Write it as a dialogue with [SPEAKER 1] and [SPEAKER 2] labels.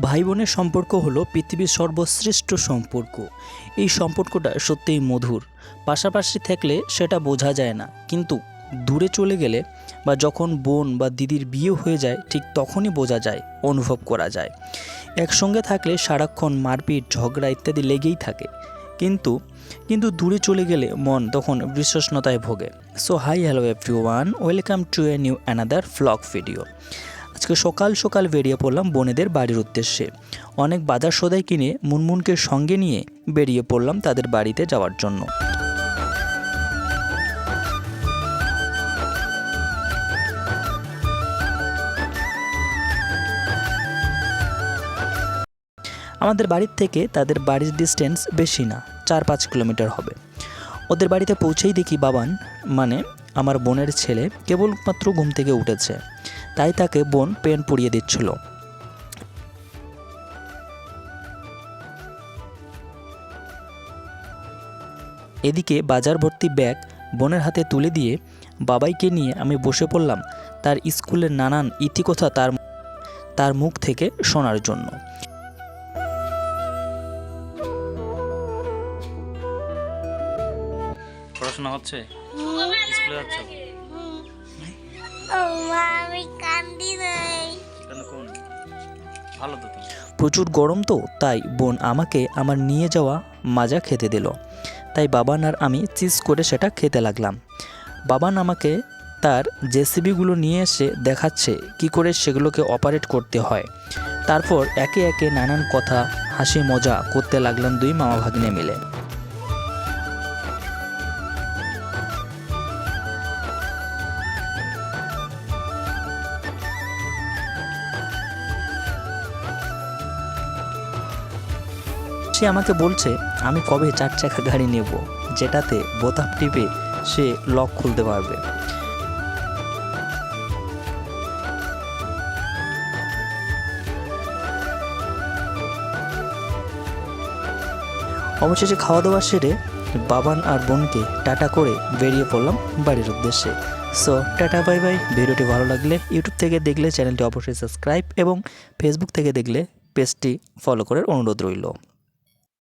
[SPEAKER 1] ভাই বোনের সম্পর্ক হলো পৃথিবীর সর্বশ্রেষ্ঠ সম্পর্ক। এই সম্পর্কটা সত্যিই মধুর। পাশাপাশি থাকলে সেটা বোঝা যায় না, কিন্তু দূরে চলে গেলে বা যখন বোন বা দিদির বিয়ে হয়ে যায়, ঠিক তখনই বোঝা যায়, অনুভব করা যায়। একসঙ্গে থাকলে সারাক্ষণ মারপিট, ঝগড়া ইত্যাদি লেগেই থাকে। কিন্তু কিন্তু দূরে চলে গেলে মন তখন বিশ্বস্নতায় ভোগে। So hi hello every welcome to a new another vlog video আজকে সকাল সকাল বেরিয়ে পড়লাম বোনেদের বাড়ির উদ্দেশ্যে। অনেক বাজার সদাই কিনে মুনমুনকে সঙ্গে নিয়ে বেরিয়ে পড়লাম তাদের বাড়িতে যাওয়ার জন্য। আমাদের বাড়ির থেকে তাদের বাড়ির ডিস্টেন্স বেশি না, চার পাঁচ কিলোমিটার হবে। ওদের বাড়িতে পৌঁছেই দেখি বাবান মানে আমার বোনের ছেলে, কেবলমাত্র ঘুম থেকে উঠেছে। তাই তাকে বোন পেন পরিয়ে দিচ্ছিল। এদিকে বাজার ভর্তি ব্যাগ বোনের হাতে তুলে দিয়ে বাবাইকে নিয়ে আমি বসে পড়লাম তার স্কুলের নানান ইতিকথা তার তার মুখ থেকে শোনার জন্য। পড়াশোনা হচ্ছে? স্কুলে যাচ্ছ? প্রচুর গরম তো, তাই বোন আমাকে আমার নিয়ে যাওয়া মাজা খেতে দিল। তাই বাবান আর আমি চিজ করে সেটা খেতে লাগলাম। বাবান আমাকে তার জেসিবিগুলো নিয়ে এসে দেখাচ্ছে কি করে সেগুলোকে অপারেট করতে হয়। তারপর একে একে নানান কথা হাসি মজা করতে লাগলাম দুই মামা ভাগ্নে মিলে। সে আমাকে বলছে, আমি কবে চার চাকা গাড়ি নেব? যেটাতে বোতাম টিপে সে লক খুলতে পারবে। অবশেষে খাওয়া দাওয়া সেরে বাবান আর বোনকে টাটা করে বেরিয়ে পড়লাম বাড়ির উদ্দেশ্যে। সো টাটা বাই বাই ভিডিওটি ভালো লাগলে ইউটিউব থেকে দেখলে চ্যানেলটি অবশ্যই সাবস্ক্রাইব এবং ফেসবুক থেকে দেখলে পেজটি ফলো করার অনুরোধ রইল।